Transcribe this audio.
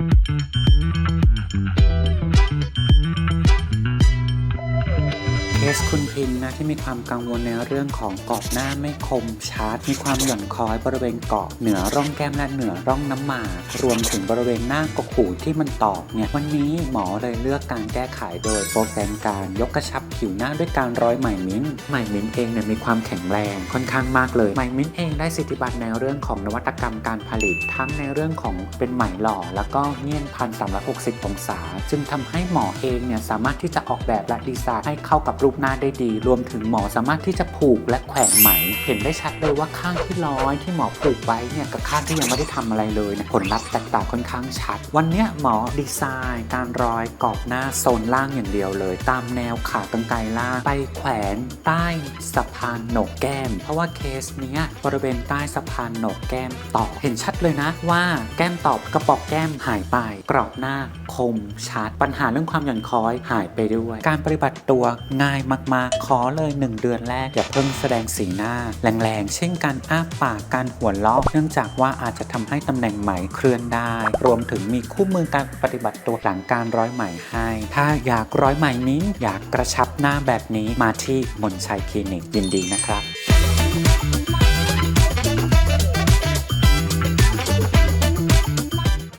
Thank you. สคุณพิมพ์นะที่มีความกังวลในเรื่องของกรอบหน้าไม่คมชัด มีความหย่อนคล้อยบริเวณเกาะเหนือร่องแก้มและเหนือร่องน้ำหมาก รวมถึงบริเวณหน้ากกหูที่มันตอกเนี่ยวันนี้หมอเลยเลือกการแก้ไขโดยโปรแกรมการยกกระชับผิวหน้าด้วยการร้อยไหมมิ้นไหมมิ้นเองเนี่ยมีความแข็งแรงค่อนข้างมากเลยไหมมิ้นเองได้สิทธิบัตรในเรื่องของนวัตกรรมการผลิต ทั้งในเรื่องของเป็นไหมหล่อ แล้วก็เงี่ยนพันสามร้อยหกสิบองศา จึงทำให้หมอเองเนี่ยสามารถที่จะออกแบบและดีไซน์ให้เข้ากับรูปหน้าได้ดี รวมถึงหมอสามารถที่จะผูกและแขวนไหม เห็นได้ชัดเลยว่าข้างที่ร้อยที่หมอผูกไว้เนี่ยกับข้างที่ยังไม่ได้ทำอะไรเลยนี่ยผลลัพธ์แตกต่างค่อนข้างชัด วันนี้หมอดีไซน์การรอยกรอบหน้าโซนล่างอย่างเดียวเลย ตามแนวขากรรไกรล่างไปแขวนใต้สะพานโหนกแก้ม เพราะว่าเคสเนี้ยบริเวณใต้สะพานโหนกแก้มตอบเห็นชัดเลยนะว่าแก้มตอบกระบอกแก้มหายไป กรอบหน้าคมชัด ปัญหาเรื่องความหย่อนคล้อยหายไปด้วย การปฏิบัติตัวง่ายมากๆ ขอเลย 1 เดือนแรกอย่าเพิ่งแสดงสีหน้า แรงๆ เช่นการอ้าปากการหัวเราะเนื่องจากว่าอาจจะทำให้ตำแหน่งไหมเคลื่อนได้ รวมถึงมีคู่มือการปฏิบัติตัวหลังการร้อยไหมให้ ถ้าอยากร้อยไหมนี้อยากกระชับหน้าแบบนี้มาที่มนชัยคลินิกยินดีนะครับ